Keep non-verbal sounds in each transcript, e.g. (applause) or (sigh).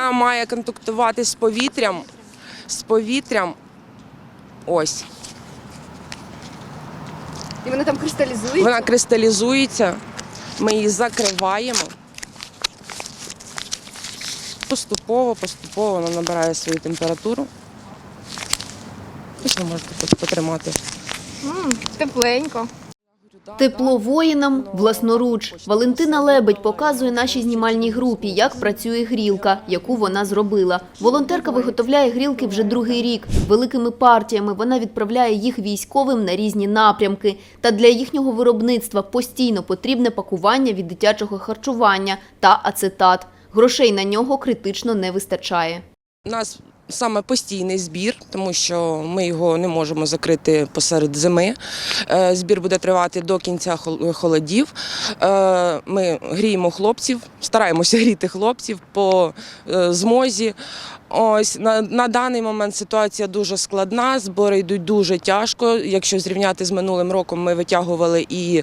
Вона має контактувати з повітрям, з повітрям. Ось. І вони там кристалізуються? Вона кристалізується, ми її закриваємо. Поступово, поступово вона набирає свою температуру. Ось ви можете потримати. М, тепленько. Тепло воїнам власноруч. Валентина Лебедь показує нашій знімальній групі, як працює грілка, яку вона зробила. Волонтерка виготовляє грілки вже другий рік. Великими партіями вона відправляє їх військовим на різні напрямки. Та для їхнього виробництва постійно потрібне пакування від дитячого харчування та ацетат. Грошей на нього критично не вистачає. У нас саме постійний збір, тому що ми його не можемо закрити посеред зими. Е, Збір буде тривати до кінця холодів. Е, Ми гріємо хлопців, стараємося (laughs) гріти хлопців по е, змозі. Ось на, на даний момент ситуація дуже складна, збори йдуть дуже тяжко. Якщо зрівняти з минулим роком, ми витягували і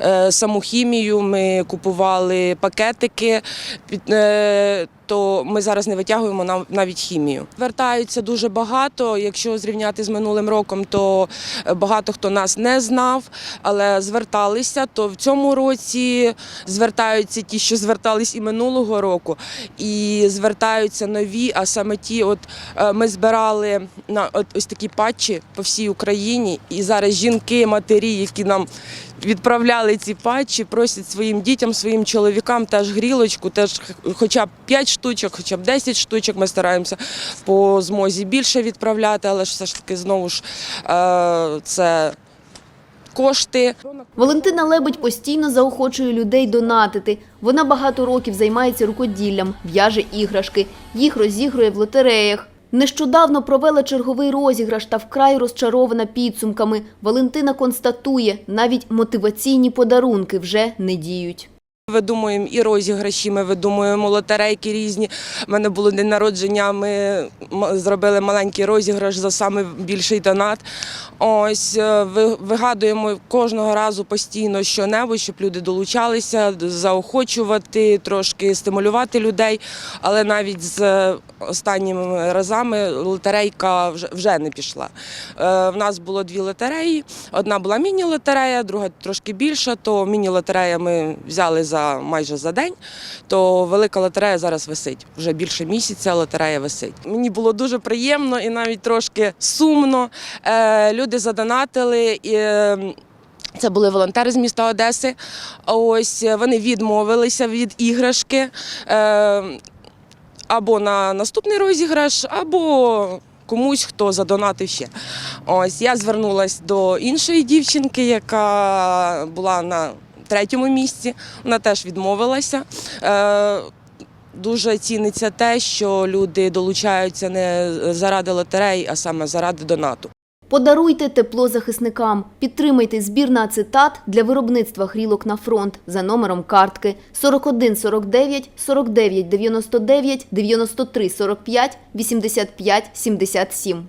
е, саму хімію, ми купували пакетики. Під, е, то ми зараз не витягуємо нав- навіть хімію. Вертаються дуже багато. Якщо зрівняти з минулим роком, то багато хто нас не знав, але зверталися. То в цьому році звертаються ті, що звертались і минулого року, і звертаються нові. А саме ті, от е, ми збирали на от ось такі патчі по всій Україні, і зараз жінки, матері, які нам відправляли ці патчі, просять своїм дітям, своїм чоловікам теж грілочку, теж хоча б 5 штучок, хоча б 10 штучок. Ми стараємося по змозі більше відправляти, але ж все ж таки знову ж е, це кошти. Валентина Лебедь постійно заохочує людей донатити. Вона багато років займається рукоділлям, в'яже іграшки. Їх розігрує в лотереях. Нещодавно провела черговий розіграш та вкрай розчарована підсумками. Валентина констатує, навіть мотиваційні подарунки вже не діють. Видумуємо і розіграші, ми видумуємо лотерейки різні. У мене було день народження, ми зробили маленький розіграш за саме більший донат. Ось е, вигадуємо кожного разу постійно що-небудь, щоб люди долучалися, заохочувати, трошки стимулювати людей. Але навіть з е, останніми разами лотерейка вже, не пішла. Е, В нас було дві лотереї. Одна була міні-лотерея, друга трошки більша. То міні-лотерея ми взяли за майже за день. То велика лотерея зараз висить. Вже більше місяця лотерея висить. Мені було дуже приємно і навіть трошки сумно. Е, Люди задонатили. І, е, це були волонтери з міста Одеси. Ось е, вони відмовилися від іграшки е, або на наступний розіграш, або комусь, хто задонатив ще. Ось я звернулася до іншої дівчинки, яка була на третьому місці. Вона теж відмовилася. Е, Дуже ціниться те, що люди долучаються не заради лотерей, а саме заради донату. Подаруйте тепло захисникам. Підтримайте збір на ацетат для виробництва грілок на фронт за номером картки 41 49 49 99 93 45 85 77.